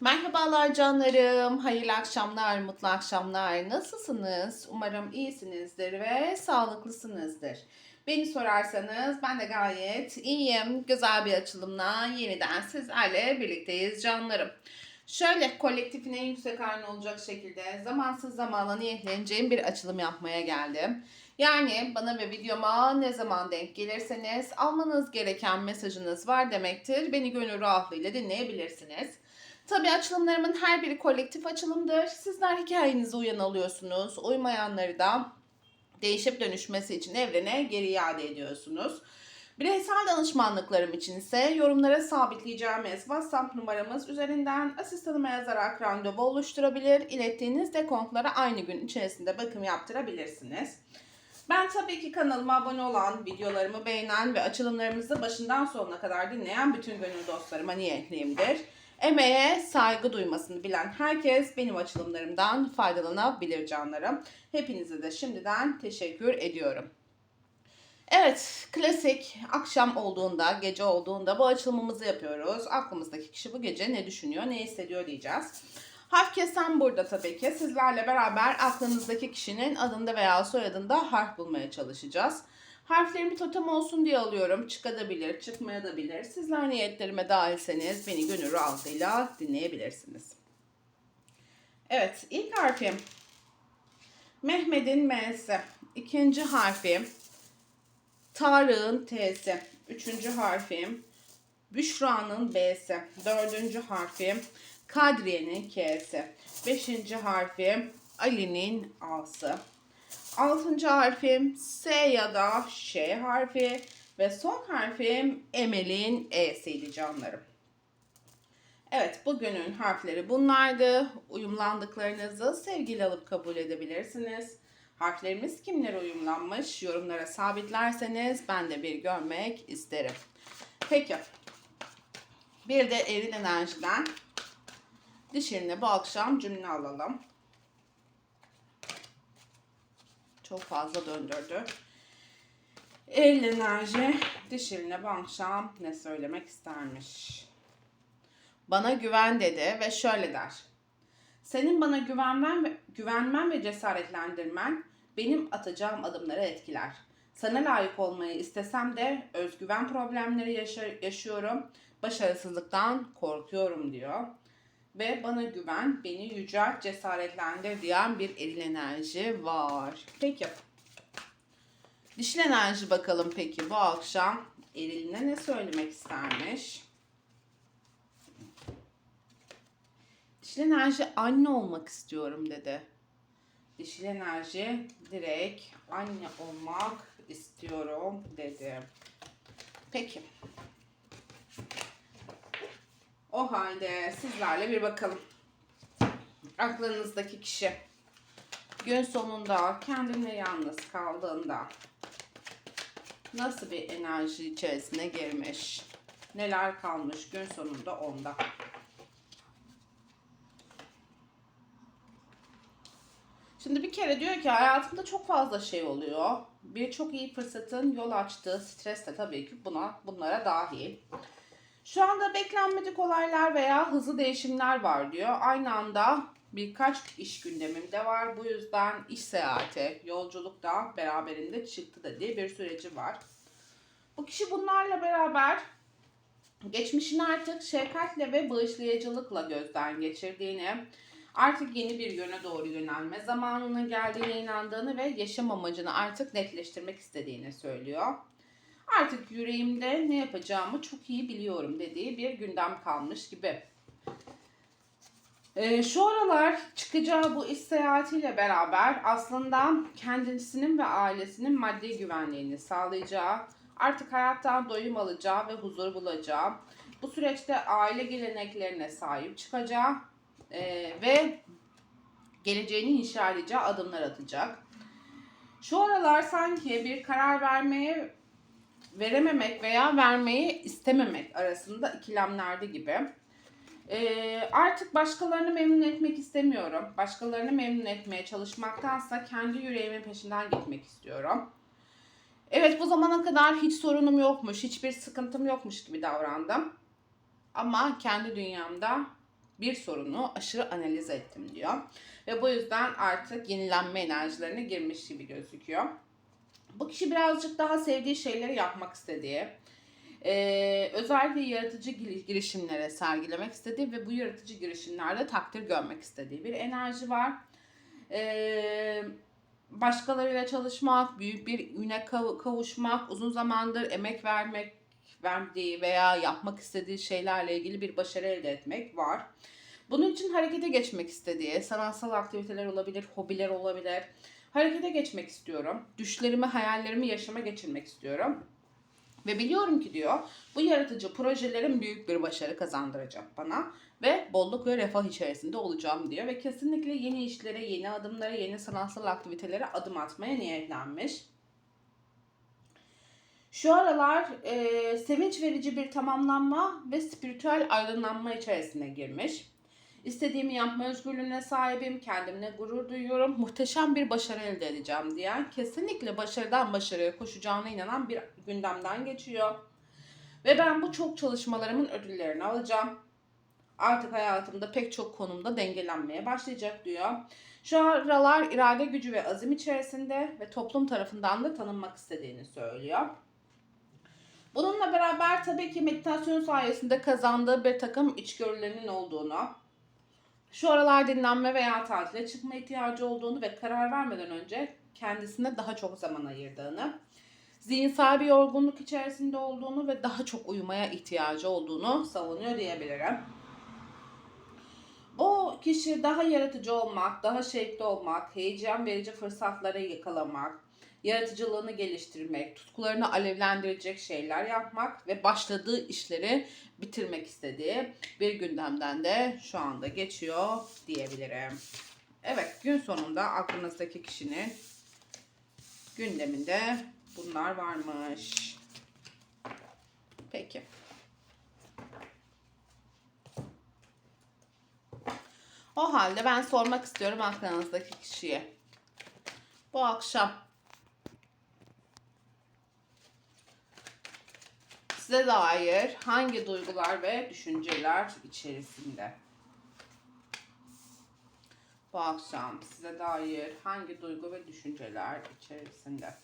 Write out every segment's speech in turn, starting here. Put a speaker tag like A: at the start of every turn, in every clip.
A: Merhabalar canlarım, hayırlı akşamlar, mutlu akşamlar. Nasılsınız? Umarım iyisinizdir ve sağlıklısınızdır. Beni sorarsanız ben de gayet iyiyim. Güzel bir açılımla yeniden sizlerle birlikteyiz canlarım. Şöyle kolektifin en yüksek halini olacak şekilde zamansız zamanla niyetleneceğim bir açılım yapmaya geldim. Yani bana ve videoma ne zaman denk gelirseniz almanız gereken mesajınız var demektir. Beni gönül rahatlığıyla dinleyebilirsiniz. Tabii açılımlarımın her biri kolektif açılımdır. Sizler hikayenize uyan alıyorsunuz. Uymayanları da değişip dönüşmesi için evrene geri iade ediyorsunuz. Bireysel danışmanlıklarım için ise yorumlara sabitleyeceğimiz WhatsApp numaramız üzerinden asistanıma yazarak randevu oluşturabilir. İlettiğiniz dekontlara aynı gün içerisinde bakım yaptırabilirsiniz. Ben tabii ki kanalıma abone olan, videolarımı beğenen ve açılımlarımızı başından sonuna kadar dinleyen bütün gönül dostlarıma niyetliyimdir. Emeğe saygı duymasını bilen herkes benim açılımlarımdan faydalanabilir canlarım. Hepinize de şimdiden teşekkür ediyorum. Evet, klasik akşam olduğunda, gece olduğunda bu açılımımızı yapıyoruz. Aklımızdaki kişi bu gece ne düşünüyor, ne hissediyor diyeceğiz. Harf kesen burada tabii ki. Sizlerle beraber aklınızdaki kişinin adında veya soyadında harf bulmaya çalışacağız. Harflerimi totem olsun diye alıyorum. Çıkabilir, çıkmayabilir. Sizler niyetlerime dahilseniz beni gönül rahatlığıyla dinleyebilirsiniz. Evet, ilk harfim Mehmet'in M'si. İkinci harfim Tarık'ın T'si. Üçüncü harfim Büşra'nın B'si. Dördüncü harfim Kadriye'nin K'si. Beşinci harfim Ali'nin A'sı. Altıncı harfim S ya da Ş harfi ve son harfim Emel'in E'siydi canlarım. Evet bugünün harfleri bunlardı. Uyumlandıklarınızı sevgiyle alıp kabul edebilirsiniz. Harflerimiz kimlere uyumlanmış yorumlara sabitlerseniz ben de bir görmek isterim. Peki. Bir de eril enerjiden dişiline bu akşam cümle alalım. Çok fazla döndürdü. Eril enerji dişiline bu akşam ne söylemek istermiş? Bana güven dedi ve şöyle der. Senin bana güvenmen ve, güvenmen ve cesaretlendirmen benim atacağım adımları etkiler. Sana layık olmayı istesem de özgüven problemleri yaşa- yaşıyorum. Başarısızlıktan korkuyorum diyor. Ve bana güven, beni yücelt, cesaretlendir diyen bir eril enerji var. Peki. Dişil enerji bakalım peki bu akşam eriline ne söylemek istermiş? Dişil enerji anne olmak istiyorum dedi. Dişil enerji direkt anne olmak istiyorum dedi. Peki. O halde sizlerle bir bakalım. Aklınızdaki kişi gün sonunda kendine yalnız kaldığında nasıl bir enerji içerisine girmiş? Neler kalmış gün sonunda onda? Şimdi bir kere diyor ki hayatımda çok fazla şey oluyor. Birçok iyi fırsatın yol açtığı stres de tabii ki buna bunlara dahil. Şu anda beklenmedik olaylar veya hızlı değişimler var diyor. Aynı anda birkaç iş gündemimde var. Bu yüzden iş seyahati, yolculuk da beraberinde çıktı dediği bir süreci var. Bu kişi bunlarla beraber geçmişini artık şefkatle ve bağışlayıcılıkla gözden geçirdiğini, artık yeni bir yöne doğru yönelme zamanının geldiğine inandığını ve yaşam amacını artık netleştirmek istediğini söylüyor. Artık yüreğimde ne yapacağımı çok iyi biliyorum dediği bir gündem kalmış gibi. Ee, şu aralar çıkacağı bu iş seyahatiyle beraber aslında kendisinin ve ailesinin maddi güvenliğini sağlayacağı, artık hayattan doyum alacağı ve huzur bulacağı, bu süreçte aile geleneklerine sahip çıkacağı e, ve geleceğini inşa edeceği adımlar atacak. Şu aralar sanki bir karar vermeye verememek veya vermeyi istememek arasında ikilemlerde gibi. Ee, artık başkalarını memnun etmek istemiyorum. Başkalarını memnun etmeye çalışmaktansa kendi yüreğimin peşinden gitmek istiyorum. Evet bu zamana kadar hiç sorunum yokmuş, hiçbir sıkıntım yokmuş gibi davrandım. Ama kendi dünyamda bir sorunu aşırı analiz ettim diyor. Ve bu yüzden artık yenilenme enerjilerine girmiş gibi gözüküyor. Bu kişi birazcık daha sevdiği şeyleri yapmak istediği, ee, özellikle yaratıcı giri- girişimlere sergilemek istediği ve bu yaratıcı girişimlerde takdir görmek istediği bir enerji var. Ee, başkalarıyla çalışmak, büyük bir üne kav- kavuşmak, uzun zamandır emek vermek verdiği veya yapmak istediği şeylerle ilgili bir başarı elde etmek var. Bunun için harekete geçmek istediği, sanatsal aktiviteler olabilir, hobiler olabilir. Harekete geçmek istiyorum. Düşlerimi, hayallerimi yaşama geçirmek istiyorum. Ve biliyorum ki diyor bu yaratıcı projelerin büyük bir başarı kazandıracak bana ve bolluk ve refah içerisinde olacağım diyor ve kesinlikle yeni işlere, yeni adımlara, yeni sanatsal aktivitelere adım atmaya niyetlenmiş. Şu aralar e, sevinç verici bir tamamlanma ve spiritüel aydınlanma içerisine girmiş. İstediğimi yapma özgürlüğüne sahibim, kendimle gurur duyuyorum, muhteşem bir başarı elde edeceğim diyen, kesinlikle başarıdan başarıya koşacağına inanan bir gündemden geçiyor. Ve ben bu çok çalışmalarımın ödüllerini alacağım. Artık hayatımda pek çok konumda dengelenmeye başlayacak diyor. Şu aralar irade gücü ve azim içerisinde ve toplum tarafından da tanınmak istediğini söylüyor. Bununla beraber tabii ki meditasyon sayesinde kazandığı bir takım içgörülerinin olduğunu, şu aralar dinlenme veya tatile çıkma ihtiyacı olduğunu ve karar vermeden önce kendisine daha çok zaman ayırdığını, zihinsel bir yorgunluk içerisinde olduğunu ve daha çok uyumaya ihtiyacı olduğunu savunuyor diyebilirim. O kişi daha yaratıcı olmak, daha şevkli olmak, heyecan verici fırsatları yakalamak, yaratıcılığını geliştirmek, tutkularını alevlendirecek şeyler yapmak ve başladığı işleri bitirmek istediği bir gündemden de şu anda geçiyor diyebilirim. Evet gün sonunda aklınızdaki kişinin gündeminde bunlar varmış. Peki. O halde ben sormak istiyorum aklınızdaki kişiye. Bu akşam size dair hangi duygular ve düşünceler içerisinde? Bu akşam size dair hangi duygu ve düşünceler içerisinde?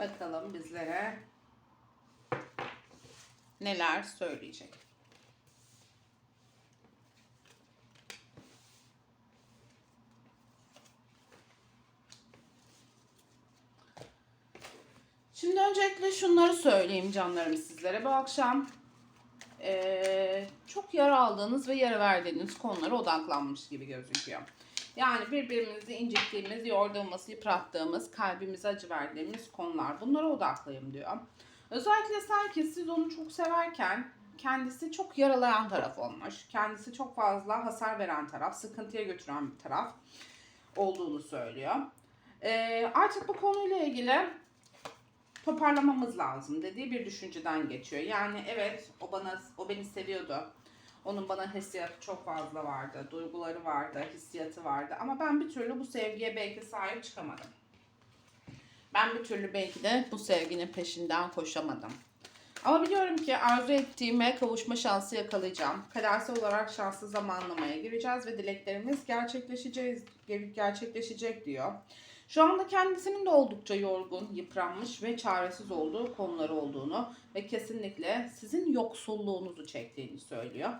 A: Bakalım bizlere neler söyleyecek. Şimdi öncelikle şunları söyleyeyim canlarım sizlere. Bu akşam eee, çok yara aldığınız ve yara verdiğiniz konulara odaklanmış gibi gözüküyor. Yani birbirimizi incittiğimiz, yorduğumuz, yıprattığımız, kalbimize acı verdiğimiz konular. Bunlara odaklıyım diyor. Özellikle sanki siz onu çok severken kendisi çok yaralayan taraf olmuş. Kendisi çok fazla hasar veren taraf, sıkıntıya götüren bir taraf olduğunu söylüyor. Ee, artık bu konuyla ilgili toparlamamız lazım dediği bir düşünceden geçiyor. Yani evet o bana o beni seviyordu. Onun bana hissiyatı çok fazla vardı. Duyguları vardı, hissiyatı vardı. Ama ben bir türlü bu sevgiye belki sahip çıkamadım. Ben bir türlü belki de bu sevginin peşinden koşamadım. Ama biliyorum ki arzu ettiğime kavuşma şansı yakalayacağım. Kadersel olarak şanslı zamanlamaya gireceğiz ve dileklerimiz gerçekleşeceğiz, gerçekleşecek diyor. Şu anda kendisinin de oldukça yorgun, yıpranmış ve çaresiz olduğu konuları olduğunu ve kesinlikle sizin yoksulluğunuzu çektiğini söylüyor.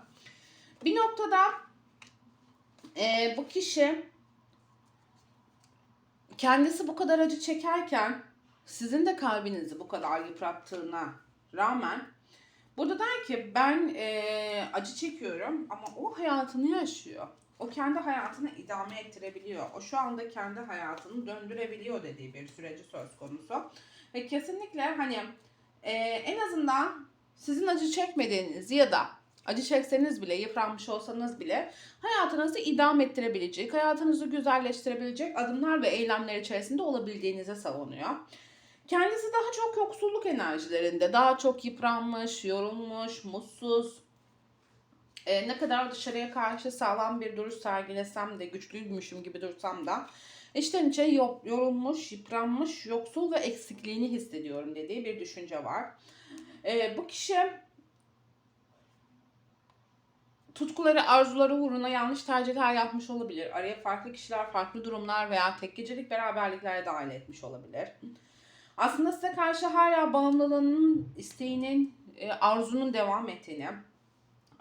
A: Bir noktada e, bu kişi kendisi bu kadar acı çekerken sizin de kalbinizi bu kadar yıprattığına rağmen burada der ki ben e, acı çekiyorum ama o hayatını yaşıyor. O kendi hayatını idame ettirebiliyor. O şu anda kendi hayatını döndürebiliyor dediği bir süreci söz konusu. Ve kesinlikle hani e, en azından sizin acı çekmediğiniz ya da acı çekseniz bile, yıpranmış olsanız bile hayatınızı idam ettirebilecek, hayatınızı güzelleştirebilecek adımlar ve eylemler içerisinde olabildiğinizi savunuyor. Kendisi daha çok yoksulluk enerjilerinde, daha çok yıpranmış, yorulmuş, mutsuz, e, ne kadar dışarıya karşı sağlam bir duruş sergilesem de, güçlüymüşüm gibi dursam da içten içe yorulmuş, yıpranmış, yoksul ve eksikliğini hissediyorum dediği bir düşünce var. E, bu kişi tutkuları, arzuları uğruna yanlış tercihler yapmış olabilir. Araya farklı kişiler, farklı durumlar veya tek gecelik beraberlikler dahil etmiş olabilir. Aslında size karşı hala bağımlılığının, isteğinin, e, arzunun devam ettiğini,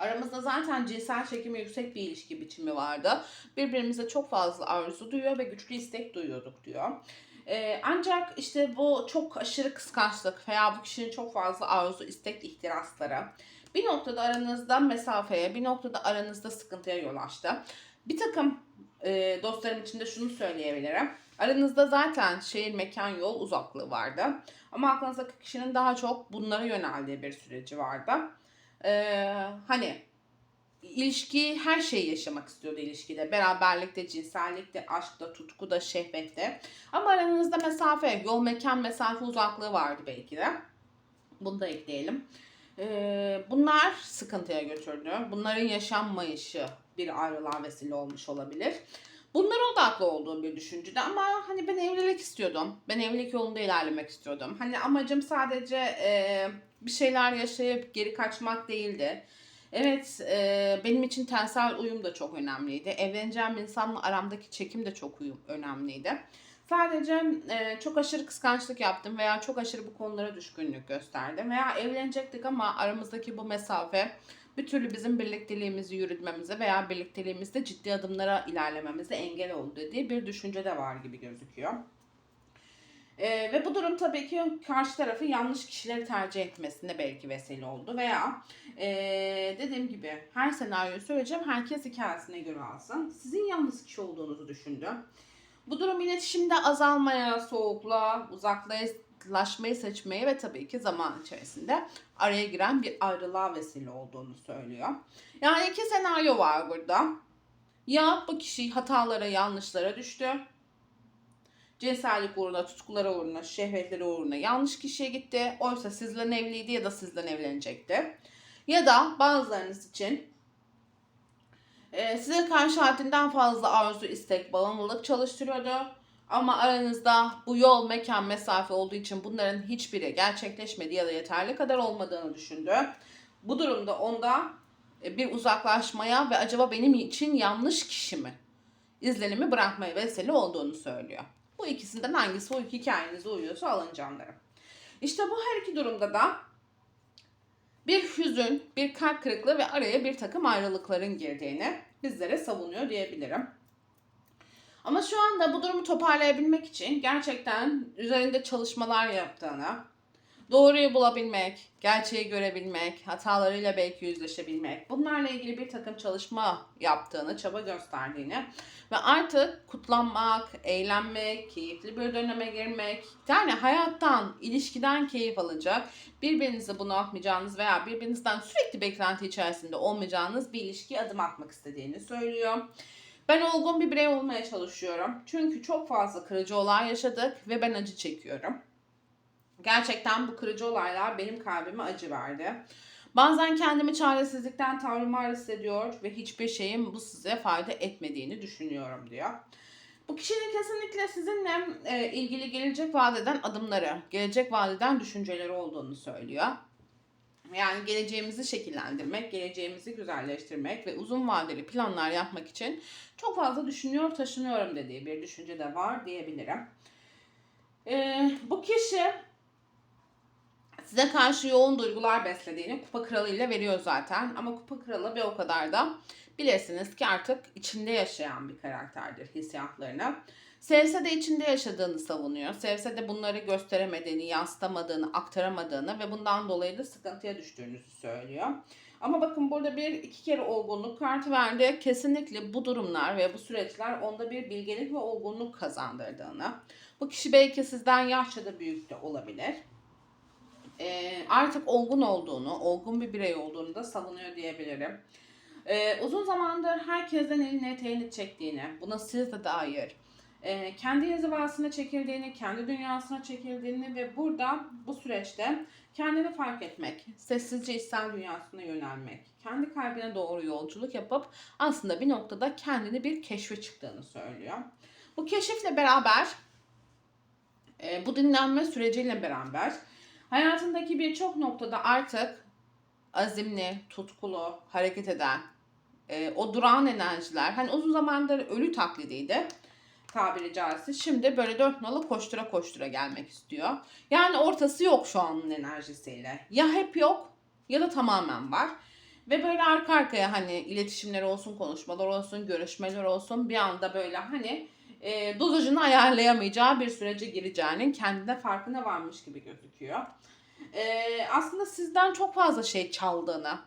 A: aramızda zaten cinsel çekimi yüksek bir ilişki biçimi vardı. Birbirimize çok fazla arzu duyuyor ve güçlü istek duyuyorduk diyor. Ee, ancak işte bu çok aşırı kıskançlık veya bu kişinin çok fazla arzu, istek, ihtirasları bir noktada aranızda mesafeye, bir noktada aranızda sıkıntıya yol açtı. Bir takım e, dostlarım için de şunu söyleyebilirim. Aranızda zaten şehir, mekan, yol uzaklığı vardı. Ama aklınızdaki kişinin daha çok bunlara yöneldiği bir süreci vardı. Ee, hani ilişki her şeyi yaşamak istiyordu ilişkide. Beraberlikte, cinsellikte, aşkta, tutkuda, şehvette. Ama aranızda mesafe, yol, mekan, mesafe uzaklığı vardı belki de. Bunu da ekleyelim. Ee, bunlar sıkıntıya götürdü. Bunların yaşanmayışı bir ayrılığa vesile olmuş olabilir. Bunlara odaklı olduğum bir düşüncede ama hani ben evlilik istiyordum. Ben evlilik yolunda ilerlemek istiyordum. Hani amacım sadece e, bir şeyler yaşayıp geri kaçmak değildi. Evet, e, benim için tensel uyum da çok önemliydi. Evleneceğim insanla aramdaki çekim de çok uyum önemliydi. Sadece e, çok aşırı kıskançlık yaptım veya çok aşırı bu konulara düşkünlük gösterdim veya evlenecektik ama aramızdaki bu mesafe bir türlü bizim birlikteliğimizi yürütmemize veya birlikteliğimizde ciddi adımlara ilerlememize engel oldu dediği bir düşünce de var gibi gözüküyor. Ee, ve bu durum tabii ki karşı tarafı yanlış kişileri tercih etmesine belki vesile oldu. Veya ee, dediğim gibi her senaryoyu söyleyeceğim. Herkes hikayesine göre alsın. Sizin yalnız kişi olduğunuzu düşündü. Bu durum iletişimde azalmaya, soğukluğa, uzaklaşmayı seçmeye ve tabii ki zaman içerisinde araya giren bir ayrılığa vesile olduğunu söylüyor. Yani iki senaryo var burada. Ya bu kişi hatalara, yanlışlara düştü cinsellik uğruna, tutkulara uğruna, şehvetleri uğruna yanlış kişiye gitti. Oysa sizden evliydi ya da sizden evlenecekti. Ya da bazılarınız için e, size karşı haddinden fazla arzu, istek, bağımlılık çalıştırıyordu. Ama aranızda bu yol, mekan, mesafe olduğu için bunların hiçbiri gerçekleşmedi ya da yeterli kadar olmadığını düşündü. Bu durumda onda e, bir uzaklaşmaya ve acaba benim için yanlış kişi mi izlenimi bırakmaya vesile olduğunu söylüyor. Bu ikisinden hangisi iki hikayenize uyuyorsa alın canlarım. İşte bu her iki durumda da bir hüzün, bir kalp kırıklığı ve araya bir takım ayrılıkların girdiğini bizlere savunuyor diyebilirim. Ama şu anda bu durumu toparlayabilmek için gerçekten üzerinde çalışmalar yaptığını, doğruyu bulabilmek, gerçeği görebilmek, hatalarıyla belki yüzleşebilmek, bunlarla ilgili bir takım çalışma yaptığını, çaba gösterdiğini ve artık kutlanmak, eğlenmek, keyifli bir döneme girmek, yani hayattan, ilişkiden keyif alacak, birbirinizi bunaltmayacağınız veya birbirinizden sürekli beklenti içerisinde olmayacağınız bir ilişkiye adım atmak istediğini söylüyor. Ben olgun bir birey olmaya çalışıyorum. Çünkü çok fazla kırıcı olay yaşadık ve ben acı çekiyorum. Gerçekten bu kırıcı olaylar benim kalbime acı verdi. Bazen kendimi çaresizlikten tavrımar hissediyor ve hiçbir şeyin bu size fayda etmediğini düşünüyorum diyor. Bu kişinin kesinlikle sizinle e, ilgili gelecek vadeden adımları, gelecek vadeden düşünceleri olduğunu söylüyor. Yani geleceğimizi şekillendirmek, geleceğimizi güzelleştirmek ve uzun vadeli planlar yapmak için çok fazla düşünüyor, taşınıyorum dediği bir düşünce de var diyebilirim. Ee, bu kişi size karşı yoğun duygular beslediğini kupa kralı ile veriyor zaten. Ama kupa kralı bir o kadar da bilirsiniz ki artık içinde yaşayan bir karakterdir hissiyatlarını. Sevse de içinde yaşadığını savunuyor. Sevse de bunları gösteremediğini, yansıtamadığını, aktaramadığını ve bundan dolayı da sıkıntıya düştüğünüzü söylüyor. Ama bakın burada bir iki kere olgunluk kartı verdi. Kesinlikle bu durumlar ve bu süreçler onda bir bilgelik ve olgunluk kazandırdığını. Bu kişi belki sizden yaşça da büyük de olabilir. E, artık olgun olduğunu, olgun bir birey olduğunu da savunuyor diyebilirim. E, uzun zamandır herkesten elini eteğini çektiğini, buna siz de dair, e, kendi inzivasına çekildiğini, kendi dünyasına çekildiğini ve burada bu süreçte kendini fark etmek, sessizce içsel dünyasına yönelmek, kendi kalbine doğru yolculuk yapıp aslında bir noktada kendini bir keşfe çıktığını söylüyor. Bu keşifle beraber, e, bu dinlenme süreciyle beraber hayatındaki birçok noktada artık azimli, tutkulu, hareket eden, e, o durağan enerjiler, hani uzun zamandır ölü taklidiydi tabiri caizse. Şimdi böyle dört nala koştura koştura gelmek istiyor. Yani ortası yok şu anın enerjisiyle. Ya hep yok ya da tamamen var. Ve böyle arka arkaya hani iletişimler olsun, konuşmalar olsun, görüşmeler olsun bir anda böyle hani e, dozajını ayarlayamayacağı bir sürece gireceğinin kendine farkına varmış gibi gözüküyor. E, aslında sizden çok fazla şey çaldığını,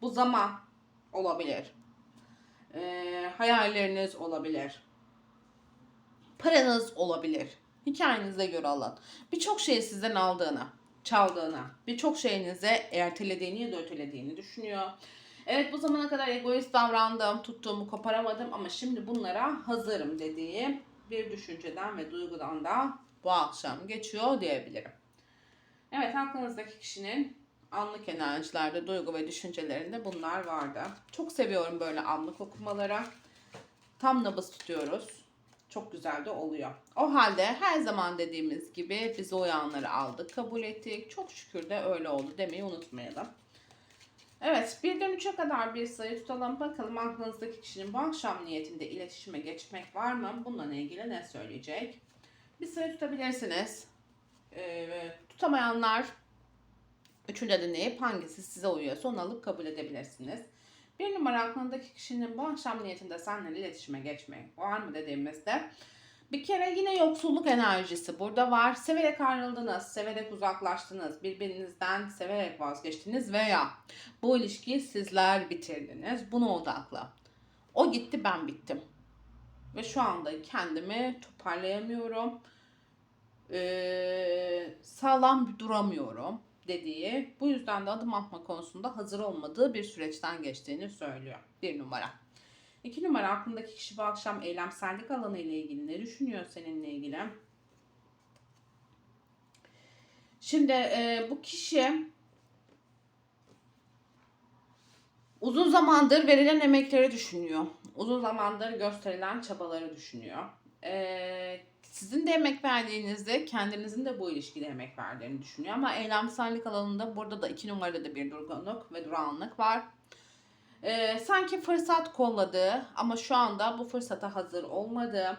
A: bu zaman olabilir, e, hayalleriniz olabilir, paranız olabilir. Hikayenize göre alın. Birçok şeyi sizden aldığını, çaldığını, birçok şeyinize ertelediğini ya da ötelediğini düşünüyor. Evet bu zamana kadar egoist davrandım, tuttuğumu koparamadım ama şimdi bunlara hazırım dediği bir düşünceden ve duygudan da bu akşam geçiyor diyebilirim. Evet aklınızdaki kişinin anlık enerjilerde, duygu ve düşüncelerinde bunlar vardı. Çok seviyorum böyle anlık okumalara. Tam nabız tutuyoruz. Çok güzel de oluyor. O halde her zaman dediğimiz gibi biz o uyanları aldık, kabul ettik. Çok şükür de öyle oldu demeyi unutmayalım. Evet, birden üçe kadar bir sayı tutalım. Bakalım aklınızdaki kişinin bu akşam niyetinde iletişime geçmek var mı? Bununla ilgili ne söyleyecek? Bir sayı tutabilirsiniz. Ee, tutamayanlar üçünü de dinleyip hangisi size uyuyorsa onu alıp kabul edebilirsiniz. Bir numara aklındaki kişinin bu akşam niyetinde seninle iletişime geçmek var mı dediğimizde bir kere yine yoksulluk enerjisi burada var. Severek ayrıldınız, severek uzaklaştınız, birbirinizden severek vazgeçtiniz veya bu ilişkiyi sizler bitirdiniz. Buna odaklı. O gitti ben bittim. Ve şu anda kendimi toparlayamıyorum. Ee, sağlam duramıyorum dediği, bu yüzden de adım atma konusunda hazır olmadığı bir süreçten geçtiğini söylüyor. Bir numara. İki numara aklındaki kişi bu akşam eylemsellik alanı ile ilgili ne düşünüyor seninle ilgili? Şimdi e, bu kişi uzun zamandır verilen emekleri düşünüyor. Uzun zamandır gösterilen çabaları düşünüyor. E, sizin de emek verdiğinizde kendinizin de bu ilişkide emek verdiğini düşünüyor. Ama eylemsellik alanında burada da iki numarada da bir durgunluk ve durağanlık var. Ee, sanki fırsat kolladı ama şu anda bu fırsata hazır olmadı.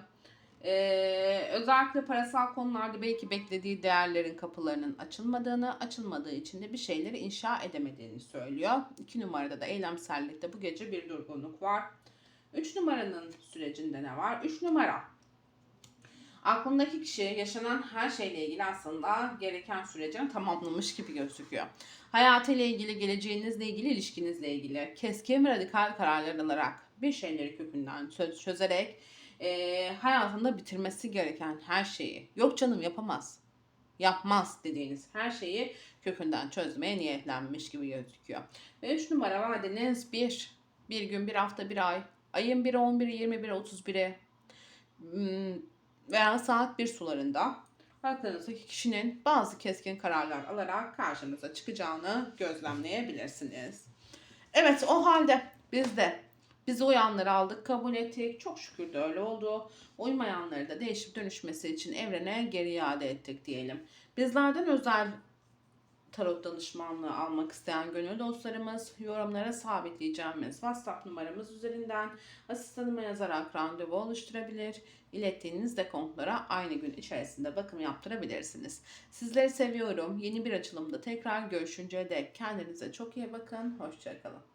A: Ee, özellikle parasal konularda belki beklediği değerlerin kapılarının açılmadığını, açılmadığı için de bir şeyleri inşa edemediğini söylüyor. İki numarada da eylemsellikte bu gece bir durgunluk var. Üç numaranın sürecinde ne var? Üç numara aklındaki kişi yaşanan her şeyle ilgili aslında gereken sürecini tamamlamış gibi gözüküyor. Hayatıyla ilgili, geleceğinizle ilgili, ilişkinizle ilgili keskin radikal kararlar alarak bir şeyleri kökünden çözerek e, hayatında bitirmesi gereken her şeyi yok canım yapamaz, yapmaz dediğiniz her şeyi kökünden çözmeye niyetlenmiş gibi gözüküyor. Ve 3 numara vadeniz 1, bir gün, bir hafta, bir ay, ayın 1'i, 11'i, 21'i, 31'i, veya saat 1 sularında aklınızdaki kişinin bazı keskin kararlar alarak karşınıza çıkacağını gözlemleyebilirsiniz. Evet o halde biz de biz uyanları aldık, kabul ettik. Çok şükür de öyle oldu. Uymayanları da değişip dönüşmesi için evrene geri iade ettik diyelim. Bizlerden özel tarot danışmanlığı almak isteyen gönül dostlarımız yorumlara sabitleyeceğimiz WhatsApp numaramız üzerinden asistanıma yazarak randevu oluşturabilir. İlettiğiniz dekontlara aynı gün içerisinde bakım yaptırabilirsiniz. Sizleri seviyorum. Yeni bir açılımda tekrar görüşünceye dek kendinize çok iyi bakın. Hoşçakalın.